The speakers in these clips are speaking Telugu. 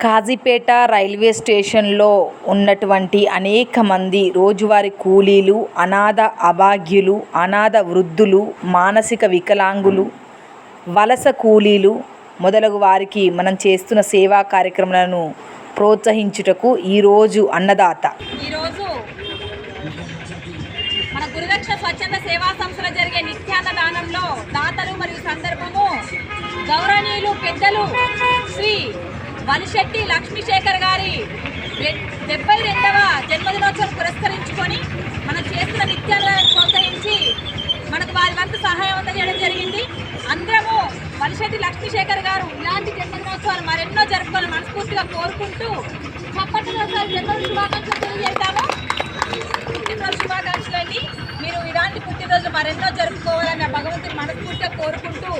కాజీపేట రైల్వే స్టేషన్లో ఉన్నటువంటి అనేక మంది రోజువారి కూలీలు అనాథ అభాగ్యులు అనాథ వృద్ధులు మానసిక వికలాంగులు వలస కూలీలు మొదలగు వారికి మనం చేస్తున్న సేవా కార్యక్రమాలను ప్రోత్సహించుటకు ఈరోజు అన్నదాత. ఈరోజు మన గురుదక్ష స్వచ్ఛంద సేవా సంస్థలో జరిగే నిత్యాన్న దానంలో దాతలు మరియు సందర్భము గౌరవనీయులు పెద్దలు వనిశెట్టి లక్ష్మీశేఖర్ గారి డెబ్బై రెండవ జన్మదినోత్సవం పురస్కరించుకొని మనం చేస్తున్న నిత్యాలను ప్రోత్సహించి మనకు వారి వంతు సహాయం అందజేయడం జరిగింది. అందరము వనిశెట్టి లక్ష్మీశేఖర్ గారు ఇలాంటి జన్మదినోత్సవాలు మరెన్నో జరుపుకోవాలని మనస్ఫూర్తిగా కోరుకుంటూ చప్పట్లు ఒకసారి జన్మదిన శుభాకాంక్షలు తెలియజేస్తాము పుట్టినరోజు శుభాకాంక్షలు అండి మీరు ఇలాంటి పుట్టినరోజు మరెన్నో జరుపుకోవాలని భగవంతుని మనస్ఫూర్తిగా కోరుకుంటూ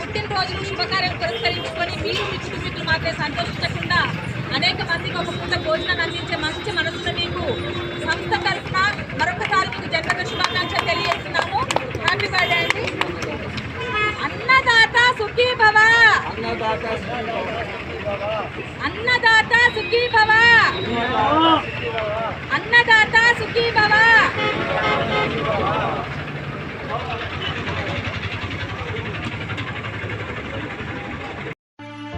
పుట్టినరోజులు శుభకార్యం పురస్కరించుకొని మీ మాత్రమే సంతోషించకుండా అనేక మందికి ఒక పూట భోజనాన్ని అందించే మంచి మనసున్న మీకు సంస్థ తరఫున మరొకసారి మీకు జన్మదిన శుభాకాంక్షలు తెలియజేస్తున్నాము. హ్యాపీ బర్త్డే అండి. అన్నదాత సుఖీ భవ. అన్నదాత సుఖీ భవ. అన్నదాత సుఖీ భవ.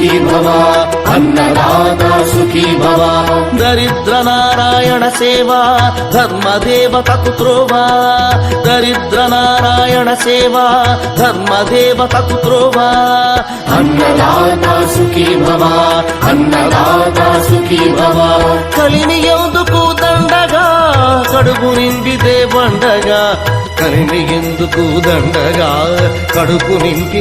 సుఖీ భవ అన్నదాత సుఖీ భవ దరిద్ర నారాయణ సేవ ధర్మదేవతకు త్రోవా దరిద్ర నారాయణ సేవ ధర్మదేవతకు త్రోవా అన్నదాత సుఖీ భవ అన్నదాత సుఖీ భవ కలిని ఎందుకు దండగా? కడుపు నింపితే బండగా. కలిని ఎందుకు దండగా? కడుపు నింపి